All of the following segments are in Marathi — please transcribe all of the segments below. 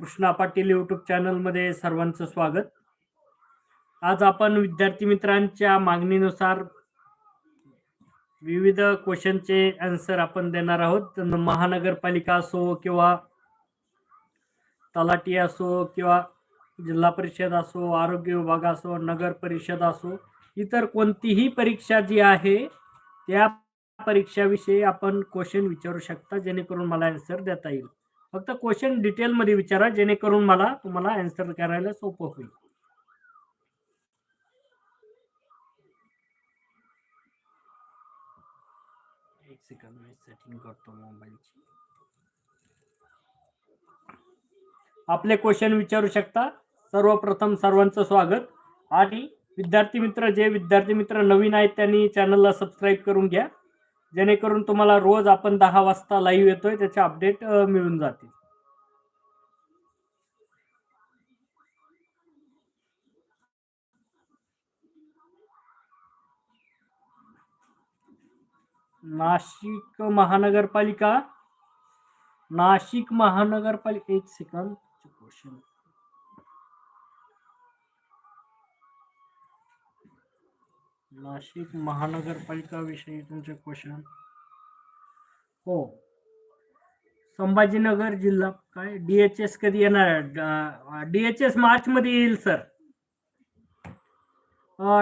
कृष्णा पाटील यूट्यूब चॅनलमध्ये सर्वांचं स्वागत. आज आपण विद्यार्थी मित्रांच्या मागणीनुसार विविध क्वेश्चनचे आन्सर आपण देणार आहोत. महानगरपालिका असो किंवा तलाटी असो किंवा जिल्हा परिषद असो आरोग्य विभाग असो नगर परिषद असो इतर कोणतीही परीक्षा जी आहे त्या परीक्षाविषयी आपण क्वेश्चन विचारू शकता जेणेकरून मला आन्सर देता येईल. फक्त क्वेश्चन डिटेलमध्ये विचारा जेणेकरून मला तुम्हाला आन्सर करायला सोपं होईल. एक सेकंद मी सेटिंग करतो मोबाईलची आपले क्वेश्चन विचारू शकता. सर्वप्रथम सर्वांचं स्वागत. आणि विद्यार्थी मित्र जे विद्यार्थी मित्र नवीन आहेत त्यांनी चॅनलला सबस्क्राईब करून घ्या. जेणेकरून तुम्हाला रोज आपण दहा वाजता लाईव्ह येतोय त्याचे अपडेट मिळून जातील. नाशिक महानगरपालिका नाशिक महानगरपालिका एक सेकंद क्वेश्चन नाशिक महानगरपालिका विषयी तुमचे क्वेश्चन हो. संभाजीनगर जिल्हा काय? डीएचएस कधी येणार डीएचएस मार्च मध्ये येईल sir.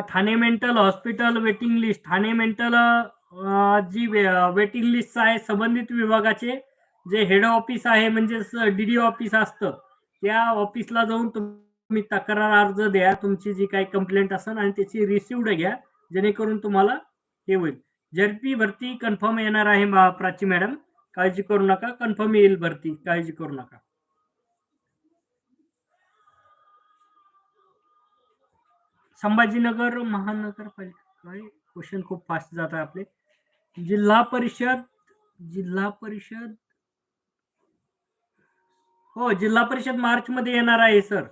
Thane mental hospital waiting list Thane mental जी जी वेटिंग लिस्ट आहे संबंधित विभागाचे जे हेड ऑफिस आहे म्हणजेच डी डी ऑफिस असतं त्या ऑफिसला जाऊन तुम्ही तक्रार अर्ज द्या तुमची जी काही कंप्लेंट असेल आणि त्याची रिसिव्ड घ्या. जेणेकरून तुम्हाला हे होईल. झडपी भरती कन्फर्म येणार आहे प्राची मॅडम. काळजी करू नका. कन्फर्म येईल भरती. काळजी करू नका. संभाजीनगर महानगरपालिका काय? क्वेश्चन खूप फास्ट जात आहे आपले. जिल्हा परिषद जिल्हा परिषद हो जिल्हा परिषद मार्च मध्ये येणार आहे सर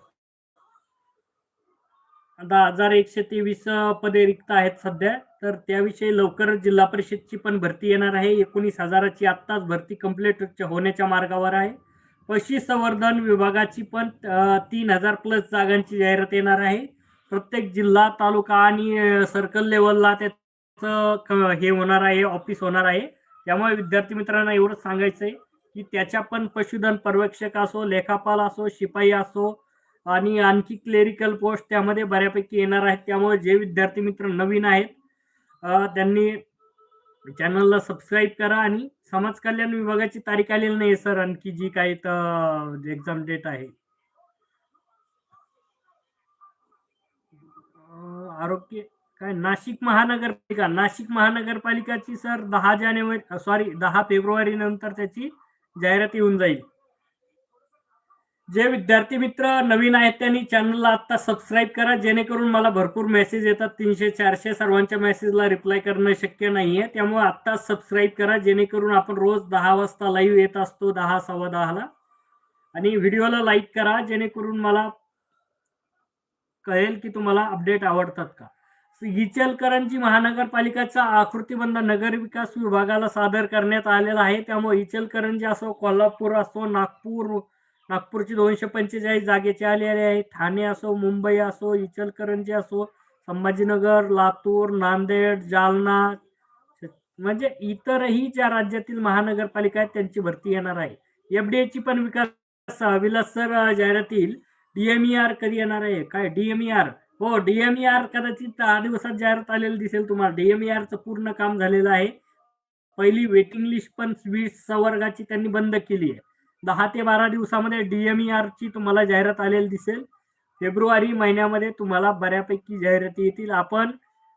दहा हजार एकशे तेवीस पदे रिक्त आहेत सध्या. तर त्याविषयी लवकरच जिल्हा परिषदची पण भरती येणार आहे. एकोणीस हजाराची आत्ताच भरती कंप्लीट होण्याच्या मार्गावर आहे. पशुसंवर्धन विभागाची पण तीन हजार प्लस जागांची जाहिरात येणार आहे. प्रत्येक जिल्हा तालुका आणि सर्कल लेवलला त्याचं हे होणार आहे ऑफिस होणार आहे. त्यामुळे विद्यार्थी मित्रांना एवढंच सांगायचं आहे की त्याच्या पण पशुधन पर्यवेक्षक असो लेखापाल असो शिपाई असो आणि आणखी क्लेरिकल पोस्ट त्यामध्ये बऱ्यापैकी येणार आहेत. त्यामुळे जे विद्यार्थी मित्र नवीन आहेत त्यांनी चॅनलला सबस्क्राईब करा आणि समाज कल्याण विभागाची तारीख आलेली नाही सर. आणखी जी काही एक्झाम डेट आहे. आरोग्य काय नाशिक महानगरपालिका नाशिक महानगरपालिकाची सर दहा जानेवारी सॉरी दहा फेब्रुवारी नंतर त्याची जाहिरात येऊन जाईल. जे विद्यार्थी मित्र नवीन आहेत त्यांनी चॅनलला आत्ता सबस्क्राईब करा जेणेकरून मला भरपूर मेसेज येतात. तीनशे चारशे सर्वांच्या मेसेजला रिप्लाय करणं शक्य नाही आहे त्यामुळे आत्ता सबस्क्राईब करा जेणेकरून आपण रोज दहा वाजता लाईव्ह येत असतो दहा सव्वा दहाला. आणि व्हिडिओला लाईक करा जेणेकरून मला कळेल की तुम्हाला अपडेट आवडतात का. इचलकरंजी महानगरपालिकाचा आकृतीबंध नगर विकास विभागाला सादर करण्यात आलेला आहे. त्यामुळे इचलकरंजी असो कोल्हापूर असो नागपूर नागपूरची दोनशे पंचेचाळीस जागेचे आलेले आहे. ठाणे असो मुंबई असो इचलकरंजी असो संभाजीनगर लातूर नांदेड जालना म्हणजे इतरही ज्या राज्यातील महानगरपालिका आहेत त्यांची भरती येणार आहे. एफडीएची पण विकास विलास सर जाहिरातील डीएमईआर कधी येणार आहे? काय? डीएमईआर हो डीएमईआर कदाचित दहा दिवसात जाहिरात आलेलं दिसेल तुम्हाला. डीएमईआरचं पूर्ण काम झालेलं आहे. पहिली वेटिंग लिस्ट पण वीस संवर्गाची त्यांनी बंद केली आहे. दहा ते बारा दिवसामध्ये डीएमईआरची तुम्हाला जाहिरात आलेली दिसेल. फेब्रुवारी महिन्यामध्ये तुम्हाला बऱ्यापैकी जाहिराती येतील. आपण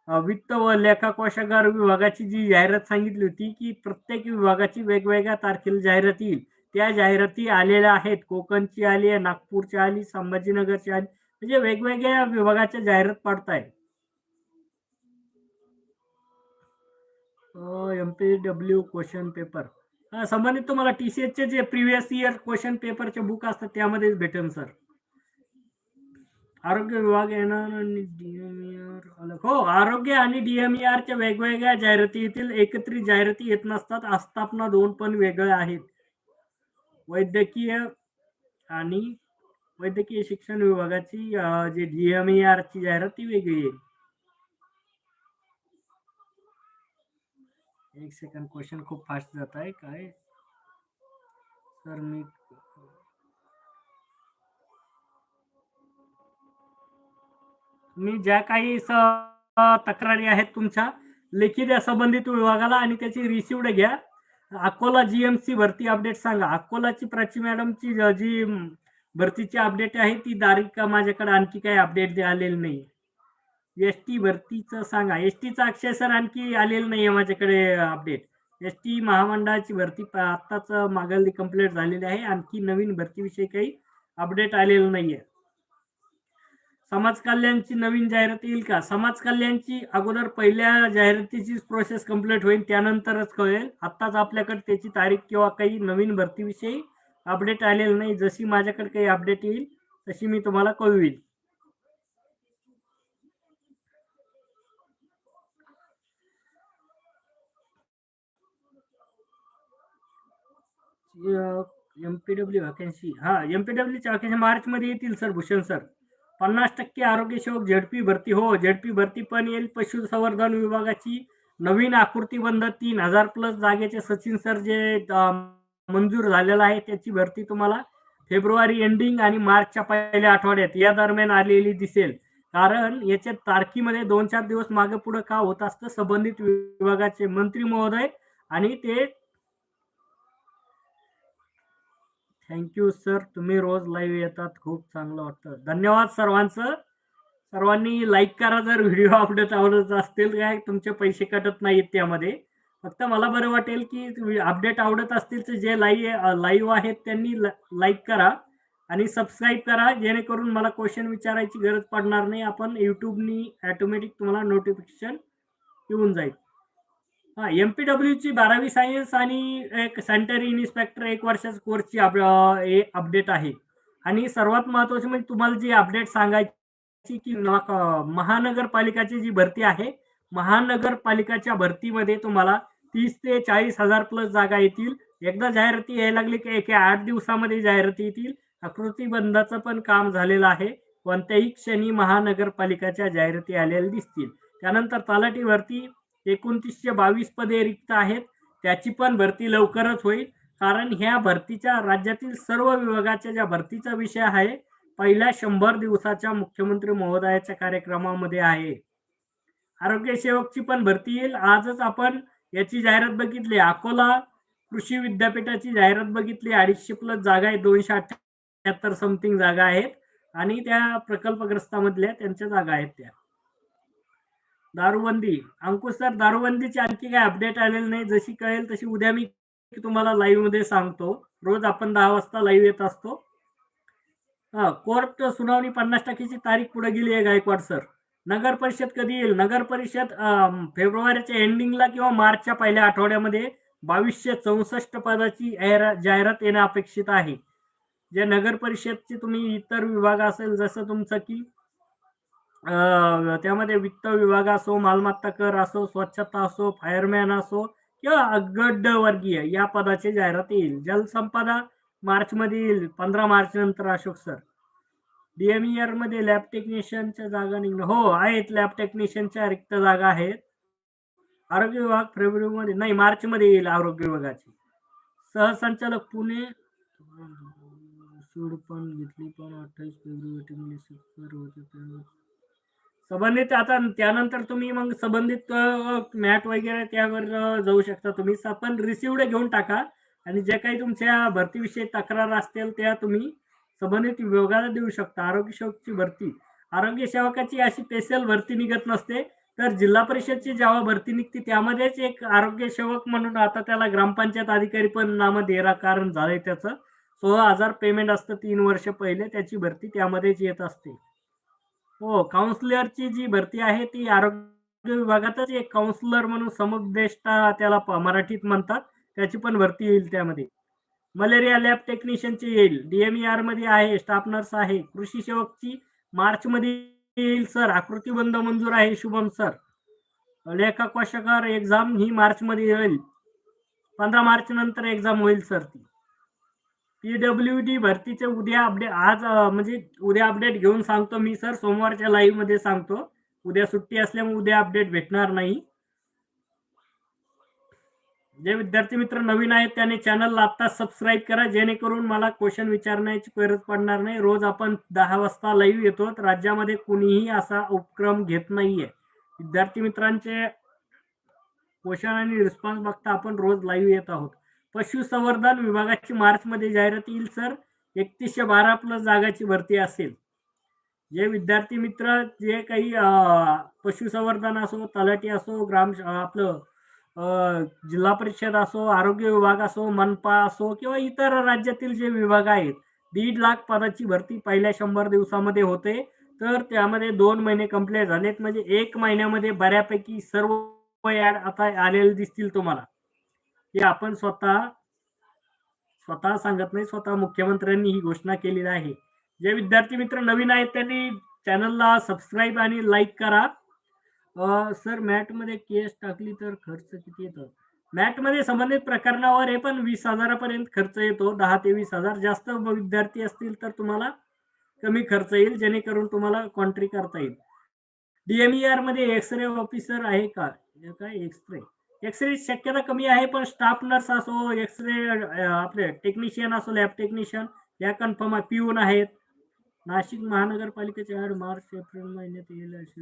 वित्त व लेखा कोशागार विभागाची जी जाहिरात सांगितली होती की प्रत्येक विभागाची वेगवेगळ्या तारखेला जाहिरात येईल. त्या जाहिराती आलेल्या आहेत. कोकणची आली आहे नागपूरची आली संभाजीनगरची आली. म्हणजे वेगवेगळ्या विभागाच्या जाहिरात पाडताय. M P W question paper संबंधित तुम्हाला T C J previous year question पेपरचे बुक असतात त्यामध्येच भेटेल सर आरोग्य विभाग येणार आणि डीएमईआर हो आरोग्य आणि डीएमईआरच्या च्या वेगवेगळ्या जाहिरातीतील एकत्रित जाहिराती येत नसतात. आस्थापना दोन पण वेगळ्या आहेत. वैद्यकीय आणि वैद्यकीय शिक्षण विभागाची जे डीएमईआरची डी एम ई आर ची जाहिरात ती वेगळी आहे. एक सेकंड क्वेश्चन खूप फास्ट जात आहे. काय? सर मी मी ज्या काही तक्रारी आहेत तुमच्या लेखी द्या संबंधित विभागाला आणि त्याची रिसिव्ड घ्या. अकोला जीएमसी भरती अपडेट सांगा. अकोलाची प्राची मॅडमची जी भरतीची अपडेट आहे ती तारीख माझ्याकडे आणखी काही अपडेट आलेली नाही. एस टी भरतीचं सांगा. एस टीचं अक्षय सर आणखी आलेलं नाही आहे माझ्याकडे अपडेट एस टी महामंडळाची भरती आत्ताच मागली कंप्लीट झालेली आहे. आणखी नवीन भरतीविषयी काही अपडेट आलेलं नाही आहे समाज कल्याणची नवीन जाहिरात येईल का? समाज कल्याणची अगोदर पहिल्या जाहिरातीचीच प्रोसेस कंप्लीट होईल त्यानंतरच कळेल. आत्ताच आपल्याकडे त्याची तारीख किंवा काही नवीन भरतीविषयी अपडेट आलेलं नाही. जशी माझ्याकडे काही अपडेट येईल तशी मी तुम्हाला कळवील एम पी वॅकन्सी हा एम पी डब्ल्यूची वॅकन्सी मार्चमध्ये येतील सर भूषण सर. पन्नास टक्के आरोग्य सेवक झेडपी भरती. हो झेडपी भरती पण येईल. पशुसंवर्धन विभागाची नवीन आकृती बंद. तीन हजार प्लस जागेचे सचिन सर जे मंजूर झालेलं आहे त्याची भरती तुम्हाला फेब्रुवारी एंडिंग आणि मार्चच्या पहिल्या आठवड्यात या दरम्यान आलेली दिसेल. कारण याच्या तारखीमध्ये दोन चार दिवस मागे पुढे का होत असतं संबंधित विभागाचे मंत्री महोदय आणि ते थँक्यू सर तुम्ही रोज लाईव्ह येतात. खूप चांगलं वाटतं. धन्यवाद सर्वांचं. सर्वांनी लाईक करा जर व्हिडिओ अपडेट आवडत असतील. काय? तुमचे पैसे कटत नाहीत त्यामध्ये. फक्त मला बरं वाटेल की अपडेट आवडत असतील तर जे लाईव्ह लाईव्ह आहेत त्यांनी लाईक करा. आणि सबस्क्राईब करा. जेणेकरून मला क्वेश्चन विचारायची गरज पडणार नाही. आपण यूट्यूबनी ॲटोमॅटिक तुम्हाला नोटिफिकेशन येऊन जाईल. हा एम पी डब्ल्यूची बारावी सायन्स आणि एक सॅनिटरी इन्स्पेक्टर एक वर्षाच्या कोर्सची अप अपडेट आहे. आणि सर्वात महत्त्वाची म्हणजे तुम्हाला जी अपडेट सांगायची की महानगरपालिकाची जी भरती आहे महानगरपालिकाच्या भरतीमध्ये तुम्हाला तीस ते चाळीस हजार प्लस जागा येतील. एकदा जाहिराती यायला लागली की एका आठ दिवसामध्ये जाहिराती येतील. आकृतीबंधाचं पण काम झालेलं आहे. कोणत्याही क्षणी महानगरपालिकाच्या जाहिराती आलेल्या दिसतील. त्यानंतर तलाठी भरती एकोणतीसशे बावीस पदे रिक्त आहेत. त्याची पण भरती लवकरच होईल. कारण ह्या भरतीच्या राज्यातील सर्व विभागाच्या ज्या भरतीचा विषय आहे पहिल्या शंभर दिवसाच्या मुख्यमंत्री महोदयाच्या कार्यक्रमामध्ये आहे. आरोग्य सेवकची पण भरती येईल. आजच आपण याची जाहिरात बघितली. अकोला कृषी विद्यापीठाची जाहिरात बघितली. अडीचशे प्लस जागा आहे. दोनशे अठ्ठ्याहत्तर समथिंग जागा आहेत. आणि त्या प्रकल्पग्रस्तामधल्या त्यांच्या जागा आहेत त्या. दारूबंदी. अंकुश सर दारूबंदीची आणखी काय अपडेट आलेली नाही. जशी कळेल तशी उद्या मी तुम्हाला लाईव्हमध्ये सांगतो. रोज आपण दहा वाजता लाईव्ह येत असतो. हा कोर्ट सुनावणी पन्नास टक्क्याची तारीख पुढे गेली आहे गायकवाड सर. नगर परिषद कधी येईल? नगर परिषद फेब्रुवारीच्या एंडिंगला किंवा मार्चच्या पहिल्या आठवड्यामध्ये बावीसशे चौसष्ट पदाची जाहिरात येणं अपेक्षित आहे. जे नगर परिषदचे तुम्ही इतर विभाग असेल जसं तुमचं की त्यामध्ये वित्त विभाग असो मालमत्ता कर असो स्वच्छता असो फायरमॅन असो किंवा अगड वर्गीय या पदाची जाहिरात येईल. जलसंपदा मार्चमध्ये येईल पंधरा मार्च नंतर अशोक सर. डीएमईआरमध्ये लॅब टेक्निशियनच्या जागा निघणं. हो आहेत लॅब टेक्निशियनच्या रिक्त जागा आहेत. आरोग्य विभाग फेब्रुवारीमध्ये नाही मार्चमध्ये येईल आरोग्य विभागाची. सहसंचालक पुणे. सूड पण घेतली पण अठ्ठावीस फेब्रुवारी होते संबंधित आता त्यानंतर तुम्ही मग संबंधित मॅट वगैरे त्यावर जाऊ शकता. तुम्ही स- पण रिसिवड घेऊन टाका. आणि जे काही तुमच्या भरतीविषयी तक्रार असतील त्या तुम्ही संबंधित विभागाला देऊ शकता. आरोग्य सेवकची भरती. आरोग्य सेवकाची अशी स्पेशल भरती निघत नसते. तर जिल्हा परिषदची जेव्हा भरती निघते त्यामध्येच एक आरोग्य सेवक म्हणून आता त्याला ग्रामपंचायत अधिकारी पण नाम देरा कारण झालंय त्याचं. सोळा हजार पेमेंट असतं तीन वर्ष पहिले. त्याची भरती त्यामध्येच येत असते. हो काउन्सिलरची जी भरती आहे ती आरोग्य विभागातच एक काउन्सिलर म्हणून समुपदेष्टा त्याला मराठीत म्हणतात. त्याची पण भरती येईल त्यामध्ये. मलेरिया लॅब टेक्निशियनची येईल. डीएमईआरमध्ये आहे स्टाफ नर्स आहे. कृषी सेवकची मार्च मध्ये येईल सर. आकृतीबंध मंजूर आहे शुभम सर. लेखक कोशागार एक्झाम ही मार्च मध्ये येईल. पंधरा मार्च नंतर एक्झाम होईल सर ती. पीडब्ल्यू डी भरतीचे उद्या अपडेट आज म्हणजे उद्या अपडेट घेऊन सांगतो मी सर सोमवारच्या लाईव्हमध्ये सांगतो. उद्या सुट्टी असल्यामुळे उद्या अपडेट भेटणार नाही. जे विद्यार्थी मित्र नवीन आहेत त्याने चॅनलला आत्ता सबस्क्राईब करा. जेणेकरून मला क्वेश्चन विचारण्याची गरज पडणार नाही. रोज आपण दहा वाजता लाईव्ह येतो राज्यामध्ये कुणीही असा उपक्रम घेत नाहीये. विद्यार्थी मित्रांचे क्वेश्चन आणि रिस्पॉन्स बघता आपण रोज लाईव्ह येत आहोत. पशुसंवर्धन विभागाची मार्चमध्ये जाहिरात येईल सर. एकतीसशे बारा प्लस जागाची भरती असेल. जे विद्यार्थी मित्र जे काही पशुसंवर्धन असो तलाठी असो ग्राम आपलं जिल्हा परिषद असो आरोग्य विभाग असो मनपा असो किंवा इतर राज्यातील जे विभाग आहेत दीड लाख पदाची भरती पहिल्या शंभर दिवसामध्ये होते. तर त्यामध्ये दोन महिने कंप्लीट झालेत. म्हणजे एक महिन्यामध्ये बऱ्यापैकी सर्व ॲड आता आलेले दिसतील तुम्हाला. हे आपण स्वतः स्वतः सांगत नाही स्वतः मुख्यमंत्र्यांनी ही घोषणा केलेली आहे. जे विद्यार्थी मित्र नवीन आहेत त्यांनी चॅनलला सबस्क्राईब आणि लाईक करा. सर मॅटमध्ये केस टाकली तर खर्च किती येतो? मॅटमध्ये संबंधित प्रकरणावर हे पण वीस हजारापर्यंत खर्च येतो. दहा ते वीस हजार जास्त विद्यार्थी असतील तर तुम्हाला कमी खर्च येईल जेणेकरून तुम्हाला कॉन्ट्री करता येईल. डीएमईआरमध्ये एक्सरे ऑफिसर आहे का? काय एक्स रे एक्सरे शक्यता कमी आहे पण स्टाफ नर्स असो एक्सरे आपले टेक्निशियन असो लॅब टेक्निशियन या कन्फर्म पिऊन आहेत. नाशिक महानगरपालिकेचे ऍड मार्च एप्रिल महिन्यात येईल अशी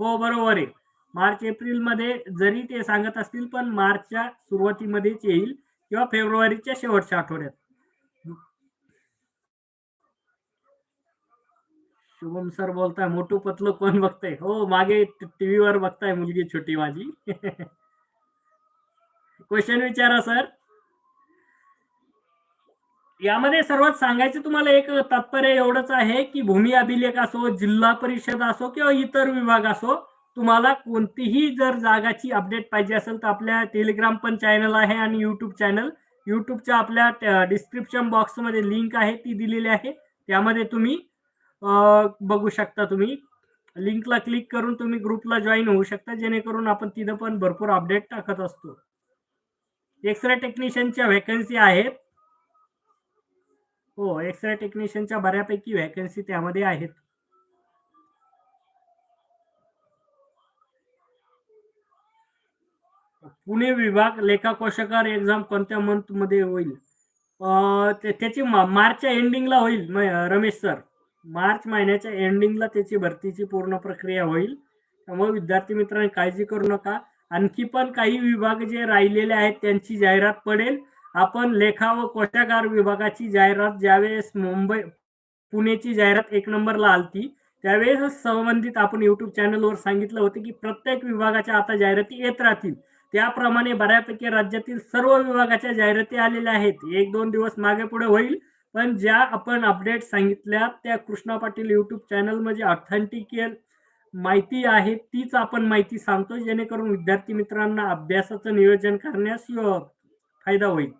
हो बरोबर आहे. मार्च एप्रिलमध्ये जरी ते सांगत असतील पण मार्चच्या सुरुवातीमध्येच येईल किंवा फेब्रुवारीच्या शेवटच्या आठवड्यात. शुभम सर बोलताय मोठू पतलू कोण बघताय? हो मागे टीव्हीवर बघताय मुलगी छोटी माझी. क्वेश्चन विचारा सर. यामध्ये सर्वात सांगायचं तुम्हाला एक तात्पर्य एवढंच आहे की भूमी अभिलेख असो जिल्हा परिषद असो किंवा इतर विभाग असो तुम्हाला कोणतीही जर जागाची अपडेट पाहिजे असेल तर आपल्या टेलिग्राम पण चॅनल आहे आणि यूट्यूब चॅनल यूट्यूबच्या आपल्या डिस्क्रिप्शन बॉक्समध्ये लिंक आहे ती दिलेली आहे. त्यामध्ये तुम्ही बघू शकता तुम्ही. लिंकला क्लिक करून तुम्ही ग्रुपला जॉईन होऊ शकता जेणेकरून आपण तिथं पण भरपूर अपडेट टाकत असतो. एक्सरे टेक्निशियनच्या व्हॅकन्सी आहेत. हो एक्सरे टेक्निशियनच्या बऱ्यापैकी व्हॅकन्सी त्यामध्ये आहेत. पुणे विभाग लेखाकोशकार एक्झाम कोणत्या मंथमध्ये होईल? ते- त्याची मा- मार्चच्या एंडिंगला होईल म- रमेश सर मार्च महिन्याच्या एंडिंगला त्याची भरतीची पूर्ण प्रक्रिया होईल. त्यामुळे विद्यार्थी मित्रांनी काळजी करू नका. आणखी पण काही विभाग जे राहिलेले आहेत त्यांची जाहिरात पडेल. आपण लेखा व कोशागार विभागाची जाहिरात ज्यावेळेस मुंबई पुणेची जाहिरात एक नंबरला आलती त्यावेळेस संबंधित आपण युट्यूब चॅनलवर सांगितलं होतं की प्रत्येक विभागाच्या आता जाहिराती येत राहतील. त्याप्रमाणे बऱ्यापैकी राज्यातील सर्व विभागाच्या जाहिराती आलेल्या आहेत. एक दोन दिवस मागे पुढे होईल पण ज्या आपण अपडेट सांगितल्या त्या कृष्णा पाटील युट्यूब चॅनलमध्ये ऑथेंटिकल माहिती आहे तीच आपण माहिती सांगतो जेणेकरून विद्यार्थी मित्रांना अभ्यासाचं नियोजन करण्यास फायदा होईल.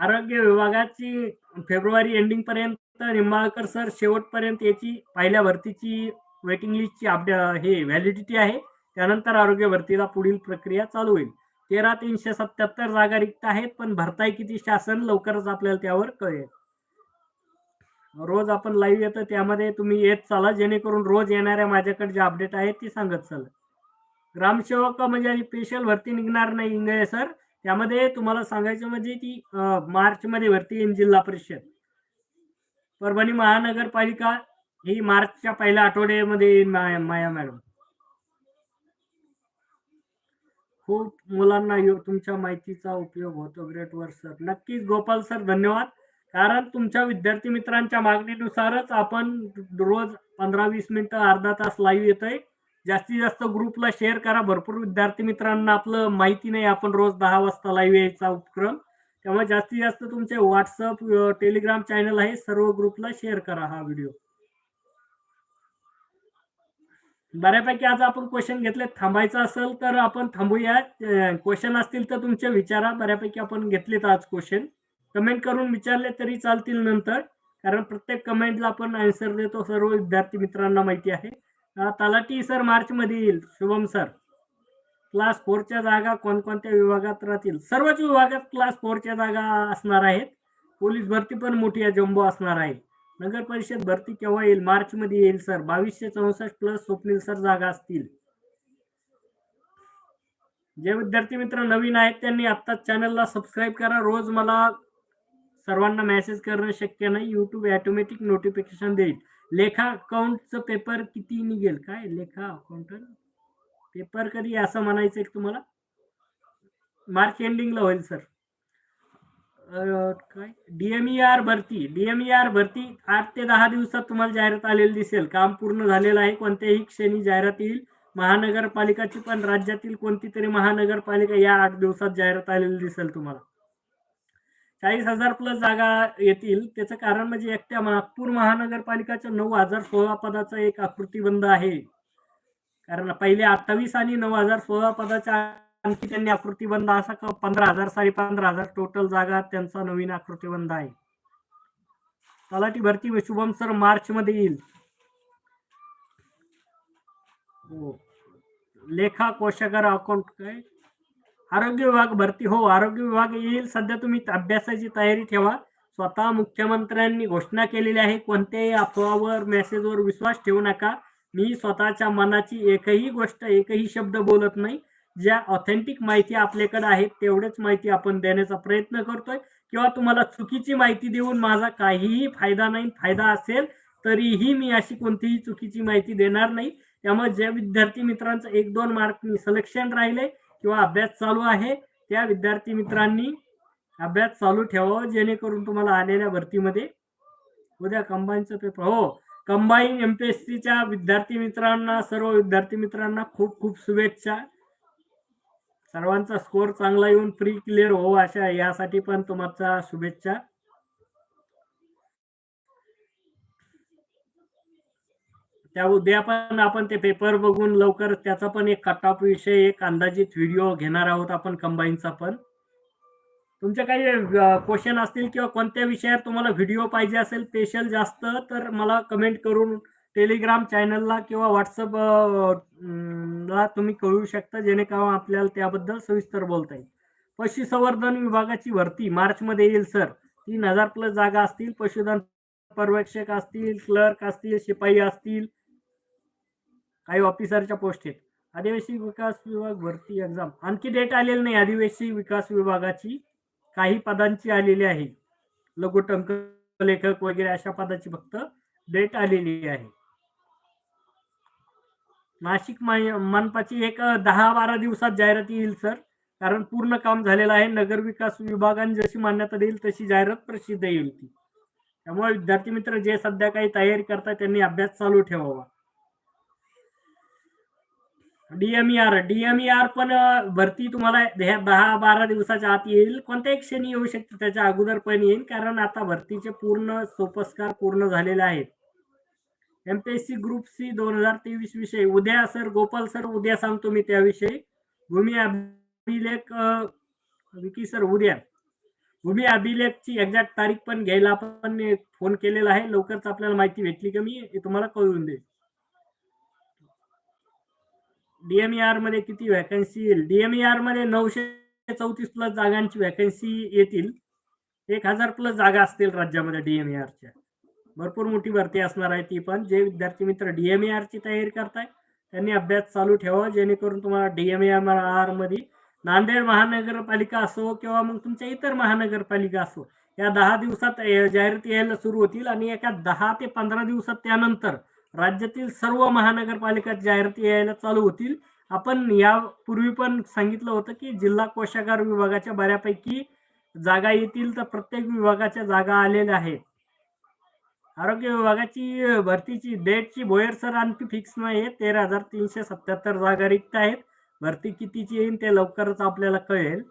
आरोग्य विभागाची फेब्रुवारी एंडिंग पर्यंत निंबाळकर सर शेवटपर्यंत याची पहिल्या भरतीची वेटिंग लिस्टची अपडे हे व्हॅलिडिटी आहे. त्यानंतर आरोग्य भरतीला पुढील प्रक्रिया चालू होईल. तेरा तीनशे सत्याहत्तर जागा रिक्त आहेत पण भरताय किती शासन लवकरच आपल्याला त्यावर कळेल. रोज आपण लाईव्ह येतो त्यामध्ये तुम्ही येत चाला जेणेकरून रोज येणाऱ्या माझ्याकडे जे अपडेट आहेत ती सांगत चाला. ग्रामसेवक म्हणजे स्पेशल भरती निघणार नाही इंगळे सर त्यामध्ये तुम्हाला सांगायचं म्हणजे ती मार्चमध्ये भरती येईल जिल्हा परिषद. परभणी महानगरपालिका ही मार्चच्या पहिल्या आठवड्यामध्ये येईल माया मॅडम. खूप मुलांना यो- तुमच्या माहितीचा उपयोग होतो ग्रेट वर सर नक्कीच गोपाल सर धन्यवाद. कारण तुमच्या विद्यार्थी मित्रांच्या मागणीनुसारच आपण रोज पंधरा वीस मिनिटं अर्धा तास लाईव्ह येतोय. जास्तीत जास्त ग्रुपला शेअर करा. भरपूर विद्यार्थी मित्रांना आपलं माहिती नाही. आपण रोज दहा वाजता लाईव्ह यायचा उपक्रम. त्यामुळे जास्तीत जास्त तुमचे व्हॉट्सअप टेलिग्राम चॅनल आहे. सर्व ग्रुपला शेअर करा हा व्हिडिओ बऱ्यापैकी आज आपण क्वेश्चन घेतले थांबायचं असेल तर आपण थांबूया क्वेश्चन असतील तर तुमचे विचारा बऱ्यापैकी आपण घेतलेत आज क्वेश्चन कमेंट करून विचारले तरी चालतील नंतर. कारण प्रत्येक कमेंटला आपण आन्सर देतो सर्व विद्यार्थी मित्रांना माहिती आहे. तलाटी तलाठी सर मार्च मध्ये येईल. शुभम सर क्लास फोरच्या जागा कोणकोणत्या विभागात राहतील? सर्वच विभागात क्लास फोरच्या जागा असणार आहेत. पोलीस भरती पण मोठी जम्बो असणार आहे. नगर परिषद भरती केव्हा येईल? मार्च मध्ये येईल सर बावीसशे चौसष्ट प्लस स्वप्नील सर जागा असतील. जे विद्यार्थी मित्र नवीन आहेत त्यांनी आत्ताच चॅनलला सबस्क्राईब करा. रोज मला सर्वांना मेसेज करणं शक्य नाही. यूट्यूब ऑटोमॅटिक नोटिफिकेशन देईल. लेखा अकाउंटचं पेपर किती निघेल? काय? लेखा अकाउंट पेपर कधी? असं म्हणायचं आहे तुम्हाला? मार्च एंडिंगला होईल सर काय? डीएमईआर भरती. डीएमईआर भरती. आठ ते दहा दिवसात तुम्हाला जाहिरात आलेली दिसेल. काम पूर्ण झालेलं आहे. कोणत्याही क्षणी जाहिरात येईल. महानगरपालिकाची पण राज्यातील कोणती तरी महानगरपालिका या आठ दिवसात जाहिरात आलेली दिसेल तुम्हाला. चाळीस हजार प्लस जागा येतील. त्याचं कारण म्हणजे एकट्या नागपूर महानगरपालिकाच्या नऊ हजार सोळा पदाचा एक आकृतीबंध आहे. कारण पहिले अठ्ठावीस आणि नऊ हजार सोळा पदाच्या आणखी त्यांनी आकृतीबंध असा का पंधरा हजार साडे पंधरा हजार टोटल जागा त्यांचा नवीन आकृतीबंध आहे. तलाठी भरती शुभम सर मार्च मध्ये येईल. हो. लेखा कोशागार अकाउंट काय? आरोग्य विभाग भरती. हो आरोग्य विभाग येईल. सध्या तुम्ही अभ्यासाची तयारी ठेवा. स्वतः मुख्यमंत्र्यांनी घोषणा केलेली आहे कोणत्याही अफवावर मेसेजवर विश्वास ठेवू नका. मी स्वतःच्या मनाची एकही गोष्ट एकही शब्द बोलत नाही. ज्या ऑथेंटिक माहिती आपल्याकडे आहेत तेवढेच माहिती आपण देण्याचा प्रयत्न करतोय. किंवा तुम्हाला चुकीची माहिती देऊन माझा काहीही फायदा नाही फायदा असेल तरीही मी अशी कोणतीही चुकीची माहिती देणार नाही. त्यामुळे ज्या विद्यार्थी मित्रांचं एक दोन मार्क सिलेक्शन राहिले. किंवा अभ्यास चालू आहे त्या विद्यार्थी मित्रांनी अभ्यास चालू ठेवावा जेणेकरून तुम्हाला आलेल्या भरतीमध्ये उद्या कंबाईनचं पेपर हो कंबाईन एम पी एस सीच्या विद्यार्थी मित्रांना सर्व विद्यार्थी मित्रांना खूप खूप शुभेच्छा. सर्वांचा स्कोर चांगला येऊन प्री क्लिअर हो अशा यासाठी पण तुम्हाला शुभेच्छा. त्या उद्या पण आपण ते पेपर बघून लवकर त्याचा पण एक कट ऑफ विषय एक अंदाजित व्हिडिओ घेणार आहोत आपण कंबाईनचा पण. तुमचे काही क्वेश्चन असतील किंवा कोणत्या विषयावर तुम्हाला व्हिडिओ पाहिजे असेल स्पेशल जास्त तर मला कमेंट करून टेलिग्राम चॅनलला किंवा व्हॉट्सअप ला तुम्ही कळू शकता जेणेकरून आपल्याला त्याबद्दल सविस्तर बोलता येईल. पशुसंवर्धन विभागाची भरती मार्चमध्ये येईल सर. तीन हजार प्लस जागा असतील पशुधन पर्यवेक्षक असतील क्लर्क असतील शिपाई असतील काही ऑफिसरच्या पोस्ट आहेत. आदिवासी विकास विभाग भरती एक्झाम आणखी डेट आलेली नाही. आदिवासी विकास विभागाची काही पदांची आलेली आहे. लघुटंक लेखक वगैरे अशा पदाची फक्त डेट आलेली आहे. नाशिक मनपाची एक दहा बारा दिवसात जाहिरात येईल सर. कारण पूर्ण काम झालेलं आहे. नगर विकास विभागाने जशी मान्यता देईल तशी जाहिरात प्रसिद्ध येईल ती. त्यामुळे विद्यार्थी मित्र जे सध्या काही तयारी करतात त्यांनी अभ्यास चालू ठेवावा. डीएमईआर डीएमईआर पण भरती तुम्हाला ह्या दहा बारा दिवसाच्या आत येईल. कोणत्याही क्षणी येऊ शकते त्याच्या अगोदर पण येईल कारण आता भरतीचे पूर्ण सोपस्कार पूर्ण झालेले आहेत. एमपीएससी ग्रुप सी दोन हजार तेवीस विषयी. उद्या सर गोपाल सर उद्या सांगतो मी त्याविषयी. भूमी अभिलेख विकी सर उद्या. भूमी अभिलेखची एक्झॅक्ट तारीख पण घ्यायला आपण फोन केलेला आहे. लवकरच आपल्याला माहिती भेटली का मी तुम्हाला कळून देईल. डीएमईआरमध्ये किती व्हॅकन्सी येईल? डीएमईआरमध्ये नऊशे चौतीस प्लस जागांची व्हॅकन्सी येतील. एक हजार प्लस जागा असतील राज्यामध्ये डीएमईआरच्या भरपूर मोठी भरती असणार आहे ती पण. जे विद्यार्थी मित्र डीएमईआरची तयारी करताय त्यांनी अभ्यास चालू ठेवा जेणेकरून तुम्हाला डीएमईआरमध्ये नांदेड महानगरपालिका असो किंवा मग तुमच्या इतर महानगरपालिका असो या दहा दिवसात जाहिराती यायला सुरू होतील आणि एका दहा ते पंधरा दिवसात त्यानंतर राज्यातील सर्व महानगरपालिका जाहिराती यायला चालू होतील आपण यापूर्वी पण सांगितलं होतं की जिल्हा कोशागार विभागाच्या बऱ्यापैकी जागा येतील तर प्रत्येक विभागाच्या जागा आलेल्या आहेत. आरोग्य विभागाची भरतीची डेटची बोयर सर आणखी फिक्स नाही आहे तेरा हजार तीनशे सत्याहत्तर जागा रिक्त आहेत. भरती कितीची येईल ते लवकरच आपल्याला कळेल.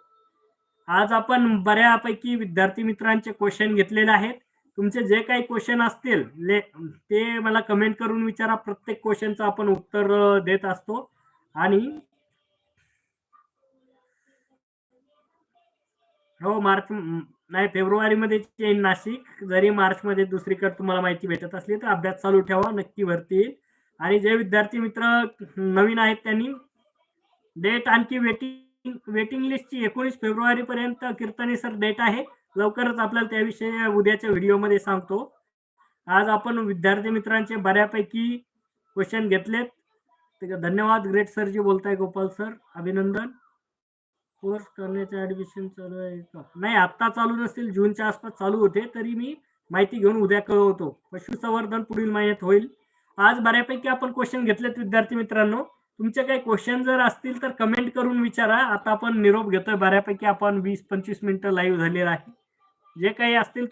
आज आपण बऱ्यापैकी विद्यार्थी मित्रांचे क्वेश्चन घेतलेले आहेत. तुमचे जे काही क्वेश्चन असतील ले ते मला कमेंट करून विचारा. प्रत्येक क्वेश्चनचं आपण उत्तर देत असतो. आणि हो मार्च नाही फेब्रुवारीमध्ये येईल नाशिक. जरी मार्चमध्ये दुसरीकडे तुम्हाला माहिती भेटत असली तर अभ्यास चालू ठेवा. नक्की भरती येईल. आणि जे विद्यार्थी मित्र नवीन आहेत त्यांनी डेट आणखी वेटिंग वेटिंग लिस्टची एकोणीस फेब्रुवारी पर्यंत कीर्तने सर डेट आहे. लवकरच आपल्याला त्याविषयी उद्याच्या व्हिडिओमध्ये सांगतो. आज आपण विद्यार्थी मित्रांचे बऱ्यापैकी क्वेश्चन घेतलेत. ठीक आहे, धन्यवाद. ग्रेट सर जी बोलताय गोपाल सर अभिनंदन. कोर्स करण्याचे ऍडमिशन चालू आहे का? नाही आत्ता चालू नसतील. जूनच्या आसपास चालू होते तरी मी माहिती घेऊन उद्या कळवतो. पशुसंवर्धन पुढील महिन्यात होईल. आज बऱ्यापैकी आपण क्वेश्चन घेतलेत विद्यार्थी मित्रांनो. तुमचे काही क्वेश्चन जर असतील तर कमेंट करून विचारा. आता आपण निरोप घेतोय. बऱ्यापैकी आपण वीस पंचवीस मिनिटं लाईव्ह झालेला आहे. जे काही असतील तुम